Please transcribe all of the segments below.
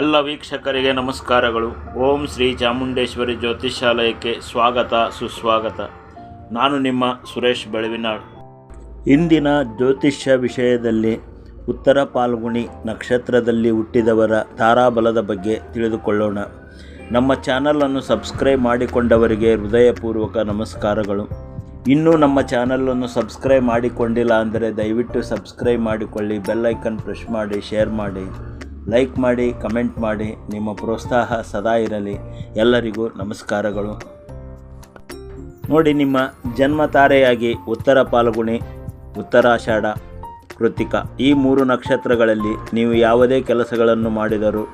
ಎಲ್ಲ ವೀಕ್ಷಕರಿಗೆ ನಮಸ್ಕಾರಗಳು. ಓಂ ಶ್ರೀ ಚಾಮುಂಡೇಶ್ವರಿ ಜ್ಯೋತಿಷಾಲಯಕ್ಕೆ ಸ್ವಾಗತ, ಸುಸ್ವಾಗತ. ನಾನು ನಿಮ್ಮ ಸುರೇಶ್ ಬೆಳವಿನಾಳ್. ಇಂದಿನ ಜ್ಯೋತಿಷ್ಯ ವಿಷಯದಲ್ಲಿ ಉತ್ತರ ಪಾಲ್ಗುಣಿ ನಕ್ಷತ್ರದಲ್ಲಿ ಹುಟ್ಟಿದವರ ತಾರಾಬಲದ ಬಗ್ಗೆ ತಿಳಿದುಕೊಳ್ಳೋಣ. ನಮ್ಮ ಚಾನಲನ್ನು ಸಬ್ಸ್ಕ್ರೈಬ್ ಮಾಡಿಕೊಂಡವರಿಗೆ ಹೃದಯಪೂರ್ವಕ ನಮಸ್ಕಾರಗಳು. ಇನ್ನೂ ನಮ್ಮ ಚಾನಲನ್ನು ಸಬ್ಸ್ಕ್ರೈಬ್ ಮಾಡಿಕೊಂಡಿಲ್ಲ ಅಂದರೆ ದಯವಿಟ್ಟು ಸಬ್ಸ್ಕ್ರೈಬ್ ಮಾಡಿಕೊಳ್ಳಿ ಬೆಲ್ಲೈಕನ್ ಪ್ರೆಸ್ ಮಾಡಿ, ಶೇರ್ ಮಾಡಿ. ಲೈಕ್ ಮಾಡಿ ಕಮೆಂಟ್ ಮಾಡಿ, ನಿಮ್ಮ ಪ್ರೋತ್ಸಾಹ ಸದಾ ಇರಲಿ. ಎಲ್ಲರಿಗೂ ನಮಸ್ಕಾರಗಳು. ನೋಡಿ, ನಿಮ್ಮ ಜನ್ಮ ತಾರೆಯಾಗಿ ಉತ್ತರ ಪಾಲ್ಗುಣಿ, ಉತ್ತರಾಷಾಢ ಕೃತಿಕ. ಈ ಮೂರು ನಕ್ಷತ್ರಗಳಲ್ಲಿ ನೀವು ಯಾವುದೇ ಕೆಲಸಗಳನ್ನು ಮಾಡಿದರೂ,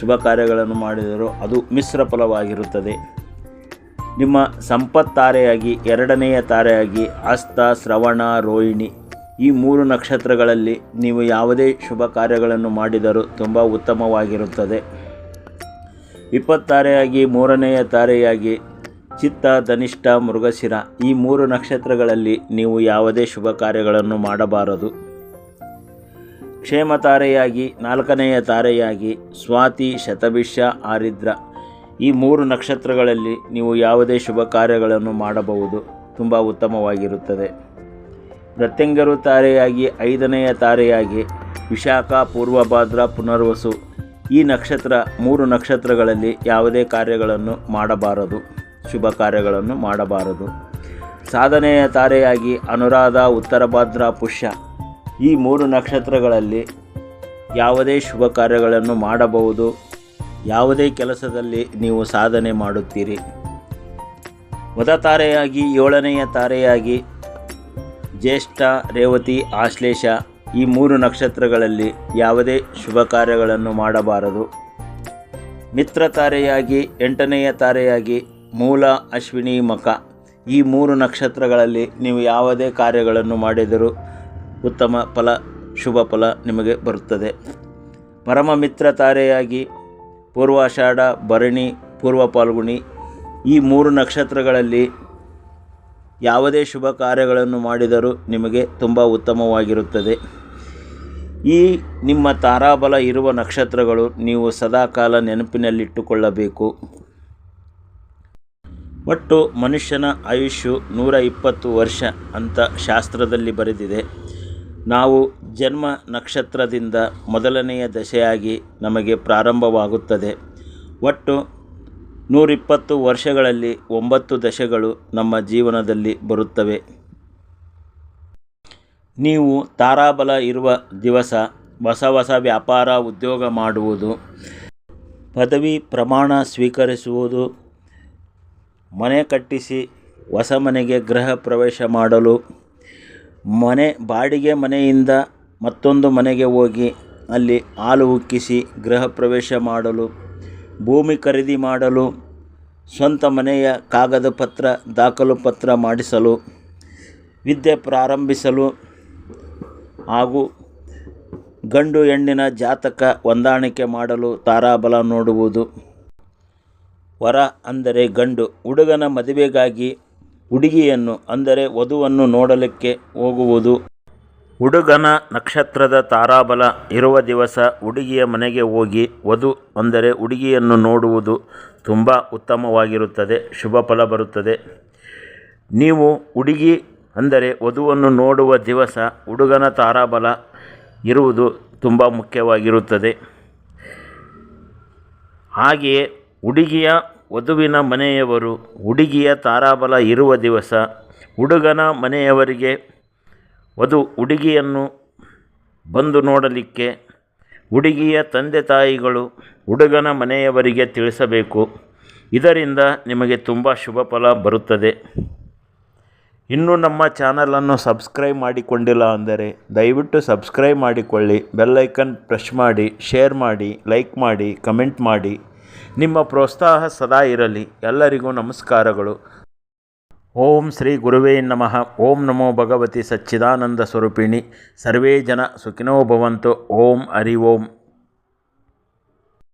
ಶುಭ ಕಾರ್ಯಗಳನ್ನು ಮಾಡಿದರೂ ಅದು ಮಿಶ್ರ ಫಲವಾಗಿರುತ್ತದೆ. ನಿಮ್ಮ ಸಂಪತ್ತಾರೆಯಾಗಿ ಎರಡನೆಯ ತಾರೆಯಾಗಿ ಅಸ್ತ ಶ್ರವಣ, ರೋಹಿಣಿ ಈ ಮೂರು ನಕ್ಷತ್ರಗಳಲ್ಲಿ ನೀವು ಯಾವುದೇ ಶುಭ ಕಾರ್ಯಗಳನ್ನು ಮಾಡಿದರೂ ತುಂಬ ಉತ್ತಮವಾಗಿರುತ್ತದೆ. ಇಪ್ಪತ್ತಾರೆಯಾಗಿ ಮೂರನೆಯ ತಾರೆಯಾಗಿ ಚಿತ್ತ, ಧನಿಷ್ಠ, ಮೃಗಶಿರ ಈ ಮೂರು ನಕ್ಷತ್ರಗಳಲ್ಲಿ ನೀವು ಯಾವುದೇ ಶುಭ ಕಾರ್ಯಗಳನ್ನು ಮಾಡಬಾರದು. ಕ್ಷೇಮ ತಾರೆಯಾಗಿ ನಾಲ್ಕನೆಯ ತಾರೆಯಾಗಿ ಸ್ವಾತಿ, ಶತಭಿಷ, ಆರಿದ್ರ ಈ ಮೂರು ನಕ್ಷತ್ರಗಳಲ್ಲಿ ನೀವು ಯಾವುದೇ ಶುಭ ಕಾರ್ಯಗಳನ್ನು ಮಾಡಬಹುದು. ತುಂಬ ಉತ್ತಮವಾಗಿರುತ್ತದೆ. ಪ್ರತ್ಯಂಗರು ತಾರೆಯಾಗಿ, ಐದನೆಯ ತಾರೆಯಾಗಿ ವಿಶಾಖ ಪೂರ್ವಭಾದ್ರ ಪುನರ್ವಸು. ಈ ನಕ್ಷತ್ರ, ಮೂರು ನಕ್ಷತ್ರಗಳಲ್ಲಿ ಯಾವುದೇ ಕಾರ್ಯಗಳನ್ನು ಮಾಡಬಾರದು. ಶುಭ ಕಾರ್ಯಗಳನ್ನು ಮಾಡಬಾರದು. ಸಾಧನೆಯ ತಾರೆಯಾಗಿ ಅನುರಾಧ, ಉತ್ತರ ಭಾದ್ರ, ಪುಷ್ಯ. ಈ ಮೂರು ನಕ್ಷತ್ರಗಳಲ್ಲಿ ಯಾವುದೇ ಶುಭ ಕಾರ್ಯಗಳನ್ನು ಮಾಡಬಹುದು. ಯಾವುದೇ ಕೆಲಸದಲ್ಲಿ ನೀವು ಸಾಧನೆ ಮಾಡುತ್ತೀರಿ. ಮದ ತಾರೆಯಾಗಿ ಏಳನೆಯ ತಾರೆಯಾಗಿ ಜ್ಯೇಷ್ಠ, ರೇವತಿ, ಆಶ್ಲೇಷ ಈ ಮೂರು ನಕ್ಷತ್ರಗಳಲ್ಲಿ ಯಾವುದೇ ಶುಭ ಕಾರ್ಯಗಳನ್ನು ಮಾಡಬಾರದು. ಮಿತ್ರ ತಾರೆಯಾಗಿ, ಎಂಟನೆಯ ತಾರೆಯಾಗಿ ಮೂಲ, ಅಶ್ವಿನಿ, ಮಕ ಈ ಮೂರು ನಕ್ಷತ್ರಗಳಲ್ಲಿ ನೀವು ಯಾವುದೇ ಕಾರ್ಯಗಳನ್ನು ಮಾಡಿದರೂ ಉತ್ತಮ ಫಲ, ಶುಭ ಫಲ ನಿಮಗೆ ಬರುತ್ತದೆ. ಪರಮ ಮಿತ್ರ ತಾರೆಯಾಗಿ ಪೂರ್ವಾಷಾಢ, ಭರಣಿ, ಪೂರ್ವ ಪಾಲ್ಗುಣಿ ಈ ಮೂರು ನಕ್ಷತ್ರಗಳಲ್ಲಿ ಯಾವುದೇ ಶುಭ ಕಾರ್ಯಗಳನ್ನು ಮಾಡಿದರೂ ನಿಮಗೆ ತುಂಬ ಉತ್ತಮವಾಗಿರುತ್ತದೆ. ಈ ನಿಮ್ಮ ತಾರಾಬಲ ಇರುವ ನಕ್ಷತ್ರಗಳು ನೀವು ಸದಾಕಾಲ ನೆನಪಿನಲ್ಲಿಟ್ಟುಕೊಳ್ಳಬೇಕು. ಒಟ್ಟು ಮನುಷ್ಯನ ಆಯುಷ್ಯು ನೂರ ಇಪ್ಪತ್ತು ವರ್ಷ ಅಂತ ಶಾಸ್ತ್ರದಲ್ಲಿ ಬರೆದಿದೆ. ನಾವು ಜನ್ಮ ನಕ್ಷತ್ರದಿಂದ ಮೊದಲನೆಯ ದಶೆಯಾಗಿ ನಮಗೆ ಪ್ರಾರಂಭವಾಗುತ್ತದೆ. ಒಟ್ಟು ನೂರಿಪ್ಪತ್ತು ವರ್ಷಗಳಲ್ಲಿ ಒಂಬತ್ತು ದಶೆಗಳು ನಮ್ಮ ಜೀವನದಲ್ಲಿ ಬರುತ್ತವೆ. ನೀವು ತಾರಾಬಲ ಇರುವ ದಿವಸ ಹೊಸ ಹೊಸ ವ್ಯಾಪಾರ ಉದ್ಯೋಗ ಮಾಡುವುದು, ಪದವಿ ಪ್ರಮಾಣ ಸ್ವೀಕರಿಸುವುದು, ಮನೆ ಕಟ್ಟಿಸಿ ಹೊಸ ಮನೆಗೆ ಗೃಹ ಪ್ರವೇಶ ಮಾಡಲು, ಮನೆ ಬಾಡಿಗೆ ಮನೆಯಿಂದ ಮತ್ತೊಂದು ಮನೆಗೆ ಹೋಗಿ ಅಲ್ಲಿ ಹಾಲು ಉಕ್ಕಿಸಿ ಗೃಹ ಪ್ರವೇಶ ಮಾಡಲು ಭೂಮಿ ಖರೀದಿ ಮಾಡಲು ಸ್ವಂತ ಮನೆಯ ಕಾಗದ ಪತ್ರ, ದಾಖಲು ಪತ್ರ ಮಾಡಿಸಲು, ವಿದ್ಯೆ ಪ್ರಾರಂಭಿಸಲು ಹಾಗೂ ಗಂಡು ಹೆಣ್ಣಿನ ಜಾತಕ ಹೊಂದಾಣಿಕೆ ಮಾಡಲು ತಾರಾಬಲ ನೋಡುವುದು. ವರ ಅಂದರೆ ಗಂಡು. ಹುಡುಗನ ಮದುವೆಗಾಗಿ ಹುಡುಗಿಯನ್ನು ಅಂದರೆ ವಧುವನ್ನು ನೋಡಲಿಕ್ಕೆ ಹೋಗುವುದು. ಹುಡುಗನ ನಕ್ಷತ್ರದ ತಾರಾಬಲ ಇರುವ ದಿವಸ ಹುಡುಗಿಯ ಮನೆಗೆ ಹೋಗಿ ವಧು ಅಂದರೆ ಹುಡುಗಿಯನ್ನು ನೋಡುವುದು ತುಂಬ ಉತ್ತಮವಾಗಿರುತ್ತದೆ, ಶುಭ ಫಲ ಬರುತ್ತದೆ. ನೀವು ಹುಡುಗಿ ಅಂದರೆ ವಧುವನ್ನು ನೋಡುವ ದಿವಸ ಹುಡುಗನ ತಾರಾಬಲ ಇರುವುದು ತುಂಬ ಮುಖ್ಯವಾಗಿರುತ್ತದೆ. ಹಾಗೆಯೇ ಹುಡುಗಿಯ ವಧುವಿನ ಮನೆಯವರು ಹುಡುಗಿಯ ತಾರಾಬಲ ಇರುವ ದಿವಸ ಹುಡುಗನ ಮನೆಯವರಿಗೆ ವಧು ಹುಡುಗಿಯನ್ನು ಬಂದು ನೋಡಲಿಕ್ಕೆ ಹುಡುಗಿಯ ತಂದೆ ತಾಯಿಗಳು ಹುಡುಗನ ಮನೆಯವರಿಗೆ ತಿಳಿಸಬೇಕು. ಇದರಿಂದ ನಿಮಗೆ ತುಂಬ ಶುಭ ಫಲ ಬರುತ್ತದೆ. ಇನ್ನೂ ನಮ್ಮ ಚಾನಲನ್ನು ಸಬ್ಸ್ಕ್ರೈಬ್ ಮಾಡಿಕೊಂಡಿಲ್ಲ ಅಂದರೆ ದಯವಿಟ್ಟು ಸಬ್ಸ್ಕ್ರೈಬ್ ಮಾಡಿಕೊಳ್ಳಿ ಬೆಲ್ಲೈಕನ್ ಪ್ರೆಸ್ ಮಾಡಿ, ಶೇರ್ ಮಾಡಿ, ಲೈಕ್ ಮಾಡಿ, ಕಮೆಂಟ್ ಮಾಡಿ. ನಿಮ್ಮ ಪ್ರೋತ್ಸಾಹ ಸದಾ ಇರಲಿ. ಎಲ್ಲರಿಗೂ ನಮಸ್ಕಾರಗಳು. ಓಂ ಶ್ರೀ ಗುರುವೇ ನಮಃ. ಓಂ ನಮೋ ಭಗವತಿ ಸಚ್ಚಿದಾನಂದ ಸ್ವರೂಪಿಣಿ. ಸರ್ವೇ ಜನ ಸುಖಿನೋ ಭವಂತು. ಓಂ ಹರಿ ಓಂ.